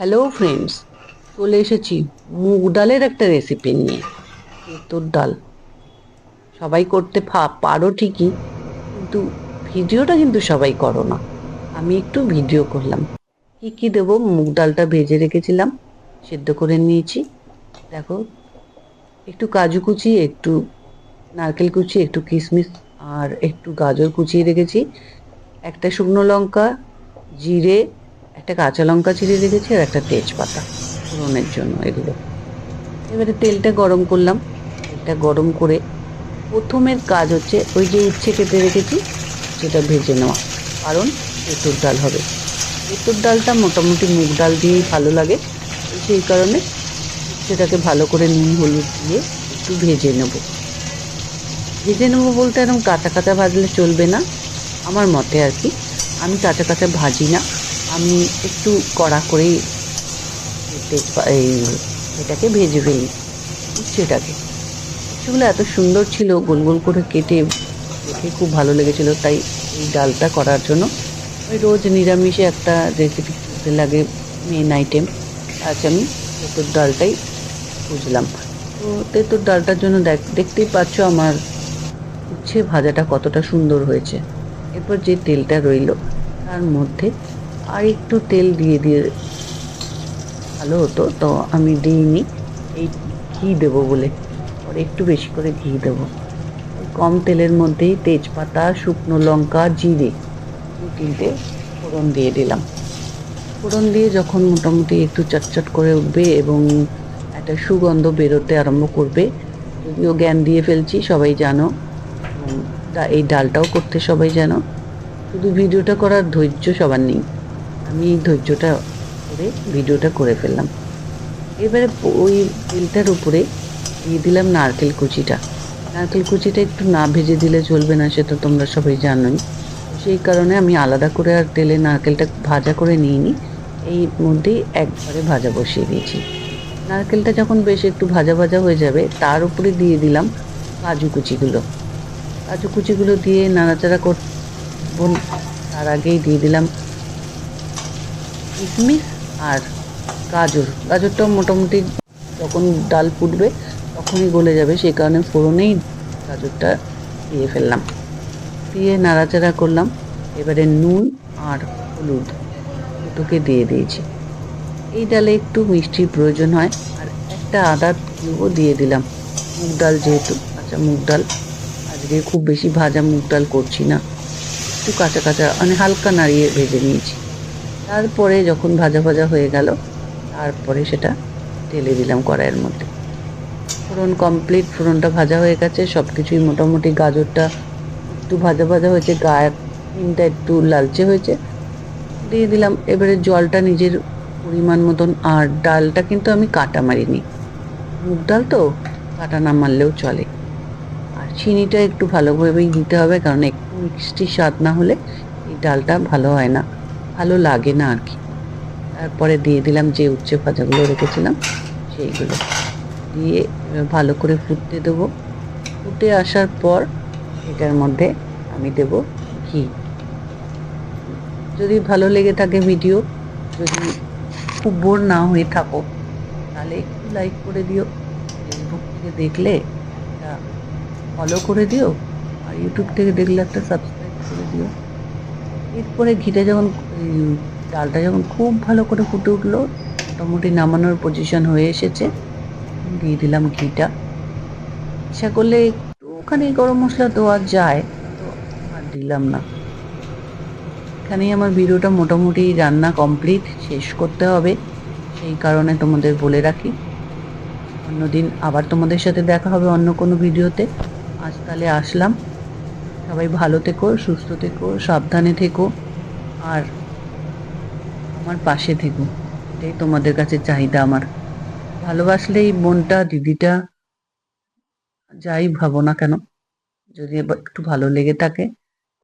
Hello friends চলে এসেছি মুগ ডালের একটা রেসিপি নিয়ে। তেঁতুর ডাল। সবাই করতে পারো ঠিকই, কিন্তু ভিডিওটা কিন্তু সবাই করো না। আমি একটু ভিডিও করলাম। কী কী দেবো? মুগ ডালটা ভেজে রেখেছিলাম, সেদ্ধ করে নিয়েছি। দেখো, একটু কাজু কুচি, একটু নারকেল কুচি, একটু কিশমিশ, আর একটু গাজর কুচিয়ে রেখেছি। একটা শুকনো লঙ্কা, জিরে একটা কাঁচা লঙ্কা চিড়ে রেখেছি আর একটা তেজপাতা ফোড়নের জন্য এগুলো। এবারে তেলটা গরম করলাম। তেলটা গরম করে প্রথমের কাজ হচ্ছে ওই যে উচ্ছে কেটে রেখেছি, সেটা ভেজে নেওয়া। কারণ তেঁতুর ডাল হবে। তেঁতুর ডালটা মোটামুটি মুগ ডাল দিয়েই ভালো লাগে। সেই কারণে সেটাকে ভালো করে নুন, হলুদ দিয়ে একটু ভেজে নেব। ভেজে নেব বলতে এরকম কাঁচা কাঁচা ভাজলে চলবে না। আমার মতে আর কি। আমি কাঁচা কাঁচা ভাজি না। আমি একটু কড়া করেই এই এটাকে ভেজে ফেলি উচ্ছেটাকে উচ্ছেগুলো এত সুন্দর ছিল গোল গোল করে কেটে, দেখে খুব ভালো লেগেছিল, তাই এই ডালটা করার জন্য। ওই রোজ নিরামিষে একটা রেসিপি করতে লাগে মেন আইটেম আজ আমি তেঁতুর ডালটাই বুঝলাম। তো তেঁতুর ডালটার জন্য দেখ- দেখতেই পাচ্ছ আমার উচ্ছে ভাজাটা কতটা সুন্দর হয়েছে। এরপর যে তেলটা রইল, তার মধ্যে আর একটু তেল দিয়ে দিয়ে ভালো হতো, তো আমি দিইনি। এই ঘি দেবো বলে পরে একটু বেশি করে ঘি দেবো। কম তেলের মধ্যেই তেজপাতা, শুকনো লঙ্কা, জিরে দু তিনটে ফোড়ন দিয়ে দিলাম। ফোড়ন দিয়ে যখন মোটামুটি একটু চটচট করে উঠবে এবং একটা সুগন্ধ বেরোতে আরম্ভ করবে, যদিও জ্ঞান দিয়ে ফেলছি, সবাই জানো এই ডালটাও করতে সবাই জানো, শুধু ভিডিওটা করার ধৈর্য সবার নেই। আমি ধৈর্যটা করে ভিডিওটা করে ফেললাম। এবারে ওই তেলটার উপরে দিয়ে দিলাম নারকেল কুচিটা। নারকেল কুচিটা একটু না ভেজে দিলে চলবে না, সেটা তোমরা সবাই জানোই। সেই কারণে আমি আলাদা করে আর তেলে নারকেলটা ভাজা করে নিইনি। এই মধ্যেই একবারে ভাজা বসিয়ে দিয়েছি। নারকেলটা যখন বেশ একটু ভাজা ভাজা হয়ে যাবে, তার উপরে দিয়ে দিলাম কাজু কুচিগুলো। কাজু কুচিগুলো দিয়ে নাড়াচাড়া কর তার আগেই দিয়ে দিলাম কিশমিশ আর গাজর। গাজরটাও মোটামুটি যখন ডাল ফুটবে তখনই গলে যাবে, সেই কারণে ফোড়নেই গাজরটা দিয়ে ফেললাম। দিয়ে নাড়াচাড়া করলাম। এবারে নুন আর হলুদ দুটোকে দিয়ে দিয়েছি। এই ডালে একটু মিষ্টির প্রয়োজন হয় আর একটা আদা কিউবও দিয়ে দিলাম। মুগ ডাল যেহেতু কাঁচা মুগ ডাল, আজকে খুব বেশি ভাজা মুগ ডাল করছি না। একটু কাঁচা কাঁচা মানে হালকা নাড়িয়ে ভেজে নিয়েছি। তারপরে যখন ভাজা ভাজা হয়ে গেল, তারপরে সেটা ঢেলে দিলাম কড়াইয়ের মধ্যে। ফোড়ন কমপ্লিট ফোড়নটা ভাজা হয়ে গেছে সব কিছুই মোটামুটি গাজরটা একটু ভাজা ভাজা হয়েছে গায়েরটা একটু লালচে হয়েছে। দিয়ে দিলাম, এবারে জলটা নিজের পরিমাণ মতন, আর ডালটা কিন্তু আমি কাটা মারিনি। মুগ ডাল তো, কাটা না মারলেও চলে। আর চিনিটা একটু ভালোভাবেই দিতে হবে, কারণ একটু মিষ্টি স্বাদ না হলে এই ডালটা ভালো হয় না। ভালো লাগে না আর কি। তারপরে দিয়ে দিলাম যে উচ্চে ভাজাগুলো রেখেছিলাম, সেইগুলো। দিয়ে ভালো করে ফুটতে দেবো। ফুটে আসার পর এটার মধ্যে আমি দেব ঘি। যদি ভালো লেগে থাকে ভিডিও, যদি খুব বোর না হয়ে থাকো, তাহলে একটু লাইক করে দিও। ফেসবুক থেকে দেখলে একটা ফলো করে দিও, আর ইউটিউব থেকে দেখলে একটা সাবস্ক্রাইব করে দিও। এরপরে ঘিটা যখন ডালটা যখন খুব ভালো করে ফুটে উঠল, মোটামুটি নামানোর পজিশন হয়ে এসেছে, দিয়ে দিলাম ঘিটা। ইচ্ছা করলে একটুখানি গরম মশলা দেওয়া যায়, তো আর দিলাম না। এখানেই আমার ভিডিওটা মোটামুটি রান্না কমপ্লিট শেষ করতে হবে, সেই কারণে তোমাদের বলে রাখি। অন্যদিন আবার তোমাদের সাথে দেখা হবে অন্য কোনো ভিডিওতে। আজ তাহলে আসলাম। সবাই ভালো থেকো, সুস্থ থেকো, সাবধানে থেকো, আর আমার পাশে থেকো। এটাই তোমাদের কাছে চাহিদা আমার। ভালোবাসলেই মনটা, দিদিটা, যাই ভাবো না কেন, যদি একটু ভালো লেগে থাকে